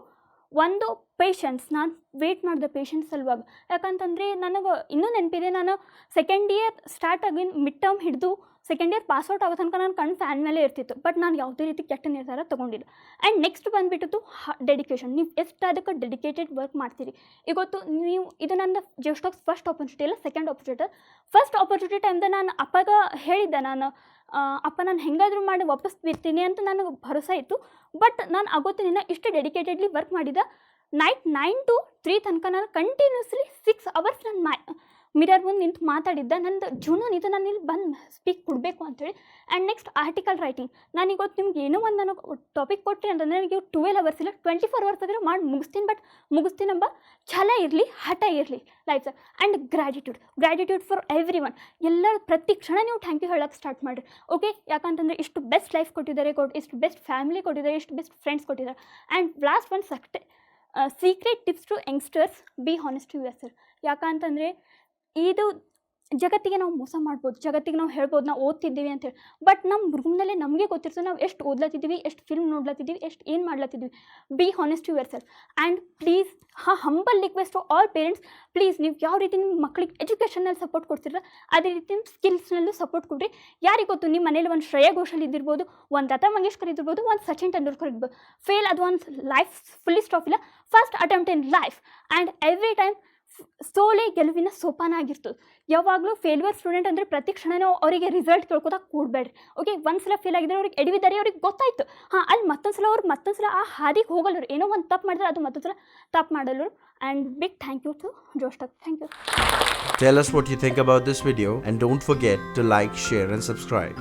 A: ಒಂದು ಪೇಷನ್ಸ್ ನಾನು ವೇಟ್ ಮಾಡಿದೆ ಪೇಷಂಟ್ಸ್ ಸಲುವಾಗಿ ಯಾಕಂತಂದರೆ ನನಗೆ ಇನ್ನೂ ನೆನಪಿದೆ, ನಾನು ಸೆಕೆಂಡ್ ಇಯರ್ ಸ್ಟಾರ್ಟ್ ಆಗಿ ಮಿಡ್ ಟರ್ಮ್ ಹಿಡಿದು ಸೆಕೆಂಡ್ ಇಯರ್ ಪಾಸ್ಔಟ್ ಆಗೋ ತನಕ ನಾನು ಕಣ್ಣು ಫ್ಯಾನ್ ಮೇಲೆ ಇರ್ತಿತ್ತು. ಬಟ್ ನಾನು ಯಾವುದೇ ರೀತಿ ಕೆಟ್ಟ ನಿರ್ಧಾರ ತೊಗೊಂಡಿಲ್ಲ. ಆ್ಯಂಡ್ ನೆಕ್ಸ್ಟ್ ಬಂದುಬಿಟ್ಟು ಡೆಡಿಕೇಶನ್ ನೀವು ಎಷ್ಟು ಅದಕ್ಕೆ ಡೆಡಿಕೇಟೆಡ್ ವರ್ಕ್ ಮಾಡ್ತೀರಿ? ಇವತ್ತು ನೀವು, ಇದು ನನ್ನ ಜಸ್ಟಾಗಿ ಫಸ್ಟ್ ಆಪರ್ಚುನಿಟಿ ಇಲ್ಲ ಸೆಕೆಂಡ್ ಆಪರ್ಚುನಿಟಿ ಫಸ್ಟ್ ಆಪರ್ಚುನಿಟಿ ಟೈಮ್ದಾಗ ನಾನು ಅಪ್ಪಗ ಹೇಳಿದ್ದೆ, ನಾನು ಅಪ್ಪ, ನಾನು ಹೆಂಗಾದರೂ ಮಾಡಿ ವಾಪಸ್ ಬಿಡ್ತೀನಿ ಅಂತ ನನಗೆ ಭರೋಸೆ ಇತ್ತು. ಬಟ್ ನಾನು ಆಗೋತ್ತಿನ ಇಷ್ಟು ಡೆಡಿಕೇಟೆಡ್ಲಿ ವರ್ಕ್ ಮಾಡಿದ. ನೈಟ್ ನೈನ್ ಟು ತ್ರೀ ತನಕ ನಾನು ಕಂಟಿನ್ಯೂಸ್ಲಿ ಸಿಕ್ಸ್ ಅವರ್ಸ್ ನಾನು ಮಾ ಮಿರರ್ ಮುಂದೆ ನಿಂತು ಮಾತಾಡಿದ್ದೆ. ನಂದು ಜುನೂನ್ ಇದು ನಾನು ಇಲ್ಲಿ ಬಂದು ಸ್ಪೀಕ್ ಕೊಡಬೇಕು ಅಂತೇಳಿ. ಆ್ಯಂಡ್ ನೆಕ್ಸ್ಟ್ ಆರ್ಟಿಕಲ್ ರೈಟಿಂಗ್ ನಾನು ಇವತ್ತು ನಿಮ್ಗೆ ಏನೋ ಒಂದು ನನಗೆ ಟಾಪಿಕ್ ಕೊಟ್ಟರೆ ಅಂತಂದರೆ ನನಗೆ ಟ್ವೆಲ್ ಅವರ್ಸ್ ಇಲ್ಲ ಟ್ವೆಂಟಿ ಫೋರ್ ಅವರ್ಸ್ ಆದರೆ ಮಾಡಿ ಮುಗಿಸ್ತೀನಿ. ಬಟ್ ಮುಗಿಸ್ತೀನಿ ಎಂಬ ಛಲ ಇರಲಿ, ಹಠ ಇರಲಿ life and gratitude gratitude for everyone ಎಲ್ಲರ ಪ್ರತಿ ಕ್ಷಣ ನೀವು ಥ್ಯಾಂಕ್ ಯು ಹೇಳೋಕ್ಕೆ ಸ್ಟಾರ್ಟ್ ಮಾಡಿರಿ. ಓಕೆ ಯಾಕಂತಂದರೆ ಇಷ್ಟು ಬೆಸ್ಟ್ ಲೈಫ್ ಕೊಟ್ಟಿದ್ದಾರೆ ಕೊಟ್ಟು ಇಷ್ಟು ಬೆಸ್ಟ್ ಫ್ಯಾಮಿಲಿ ಕೊಟ್ಟಿದ್ದಾರೆ, ಇಷ್ಟು ಬೆಸ್ಟ್ ಫ್ರೆಂಡ್ಸ್ ಕೊಟ್ಟಿದ್ದಾರೆ. And last one ಸಕ್ಟೆ secret tips to youngsters be honest to yourself ಯಾಕಂತಂದರೆ ಇದು ಜಗತ್ತಿಗೆ ನಾವು ಮೋಸ ಮಾಡ್ಬೋದು, ಜಗತ್ತಿಗೆ ನಾವು ಹೇಳ್ಬೋದು, ನಾವು ಓದ್ತಿದ್ದೀವಿ ಅಂತೇಳಿ ಬಟ್ ನಮ್ಮ ರೂಮ್ನಲ್ಲೇ ನಮಗೆ ಗೊತ್ತಿರ್ತದೆ ನಾವು ಎಷ್ಟು ಓದ್ಲತ್ತಿದ್ದೀವಿ, ಎಷ್ಟು ಫಿಲ್ಮ್ ನೋಡ್ಲತ್ತಿದ್ದೀವಿ, ಎಷ್ಟು ಏನು ಮಾಡ್ಲತ್ತಿದ್ದೀವಿ. Be honest yourself and please a humble request to all parents please ನೀವು ಯಾವ ರೀತಿ ನಿಮ್ಮ ಮಕ್ಕಳಿಗೆ ಎಜುಕೇಷನಲ್ಲಿ ಸಪೋರ್ಟ್ ಕೊಡ್ತೀರ ಅದೇ ರೀತಿ ನಿಮ್ಮ ಸ್ಕಿಲ್ಸ್ನಲ್ಲೂ ಸಪೋರ್ಟ್ ಕೊಡ್ರಿ. ಯಾರಿಗೆ ಗೊತ್ತು, ನಿಮ್ಮ ಮನೇಲಿ ಒಂದು ಶ್ರೇಯಾ ಘೋಷಲ್ ಇದ್ದಿರ್ಬೋದು, ಒಂದು ಲತಾ ಮಂಗೇಶ್ಕರ್ ಇದ್ದಿರ್ಬೋದು, ಒಂದು ಸಚಿನ್ ತೆಂಡೂಲ್ಕರ್ ಇರ್ಬೋದು ಫೇಲ್ ಅದು ಒಂದು ಲೈಫ್ ಫುಲ್ಲಿ ಸ್ಟಾಪ್ ಇಲ್ಲ first attempt in life and every time ಸೋಲೆ ಗೆಲುವಿನ ಸೋಪಾನ ಆಗಿರ್ತದೆ ಯಾವಾಗಲೂ ಫೇಲ್ಯೂರ್ ಸ್ಟೂಡೆಂಟ್ ಅಂದರೆ ಪ್ರತಿ ಕ್ಷಣನೂ ಅವರಿಗೆ ರಿಸಲ್ಟ್ ಕೇಳ್ಕೊತಾ ಕೂಡಬೇಡ್ರಿ. ಓಕೆ ಒಂದು ಸಲ ಫೇಲ್ ಆಗಿದ್ರೆ ಅವ್ರಿಗೆ ಎಡವಿದ್ದಾರೆ ಅವ್ರಿಗೆ ಗೊತ್ತಾಯ್ತು. ಹಾಂ ಅಲ್ಲಿ ಮತ್ತೊಂದು ಸಲ ಅವ್ರು ಮತ್ತೊಂದು ಸಲ ಆ ಹಾದಿಗೆ ಹೋಗಲ್ಲರು ಏನೋ ಒಂದು ತಪ್ಪು ಮಾಡಿದ್ರೆ ಅದು ಮತ್ತೊಂದು ಸಲ ತಪ್ಪು ಮಾಡಲ್ಲರು and big thank you to ಜೋಸ್ಟಕ್ thank you
B: Tell us what you think about this video and don't forget to like, share and subscribe.